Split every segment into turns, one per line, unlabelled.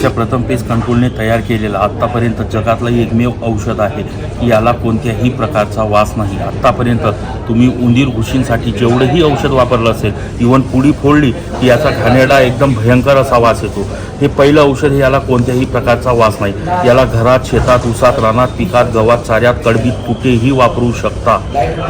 च्या प्रथम पेज कंट्रोलने तयार केलेलं आत्तापर्यंत जगातलं एकमेव औषध आहे. की याला कोणत्याही प्रकारचा वास नाही. आत्तापर्यंत तुम्ही उंदीर घुशींसाठी जेवढंही औषध वापरलं असेल इवन पुडी फोडली की याचा घाणेरडा एकदम भयंकर असा वास येतो. हे पहिलं औषध हे याला कोणत्याही प्रकारचा वास नाही. याला घरात शेतात उसात रानात पिकात गवात चाऱ्यात कडबीत कुठेही वापरू शकता.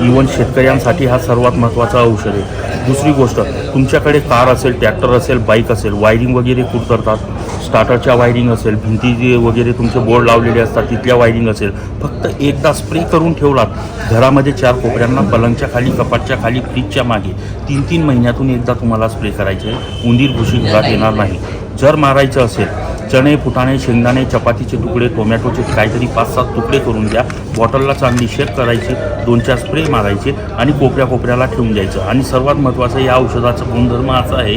इवन शेतकऱ्यांसाठी हा सर्वात महत्त्वाचा औषध आहे. दुसरी गोष्ट तुमच्याकडे कार असेल ट्रॅक्टर असेल बाईक असेल वायरिंग वगैरे कुठ करतात. स्टार्टरच्या वायरिंग असेल भिंती वगैरे तुमचे बोर्ड लावलेले असतात तिथल्या वायरिंग असेल. फक्त एकदा स्प्रे करून ठेवलात घरामध्ये चार कोपऱ्यांना पलंगच्या खाली कपाटच्या खाली फ्रीजच्या मागे तीन तीन महिन्यातून एकदा तुम्हाला स्प्रे करायचे. उंदीर भुशी घरात येणार नाही. जर मारायचं असेल चणे फुटाणे शेंगदाणे चपातीचे तुकडे टोमॅटोचे काहीतरी पाच सात तुकडे करून द्या. बॉटलला चांगली शेक करायची दोन चार स्प्रे मारायचे आणि कोपऱ्या कोपऱ्याला ठेवून द्यायचं. आणि सर्वात महत्त्वाचं या औषधाचा गुणधर्म असा आहे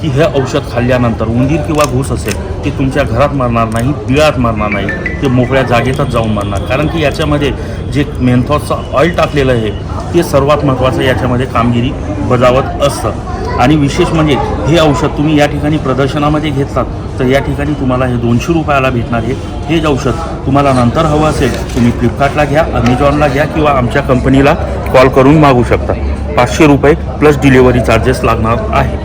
की हे औषध खाल्ल्यानंतर उंदीर किंवा घूस असेल ते तुमच्या घरात मरणार नाही बिळात मारणार नाही ते मोकळ्या जागेतच जाऊन मारणार. कारण की याच्यामध्ये जे मेनथॉसचं ऑइल टाकलेलं आहे ते सर्वात महत्त्वाचं याच्यामध्ये कामगिरी बजावत असतं. आणि विशेष म्हणजे हे औषध तुम्ही या ठिकाणी प्रदर्शनामध्ये घेतलात तर या ठिकाणी तुम्हाला हे दोनशे रुपयाला भेटणार आहे. हेच औषध तुम्हाला नंतर हवं असेल तुम्ही फ्लिपकार्टला घ्या अमेझॉनला घ्या किंवा आमच्या कंपनीला कॉल करून मागू शकता. पाचशे रुपये प्लस डिलेवरी चार्जेस लागणार आहे.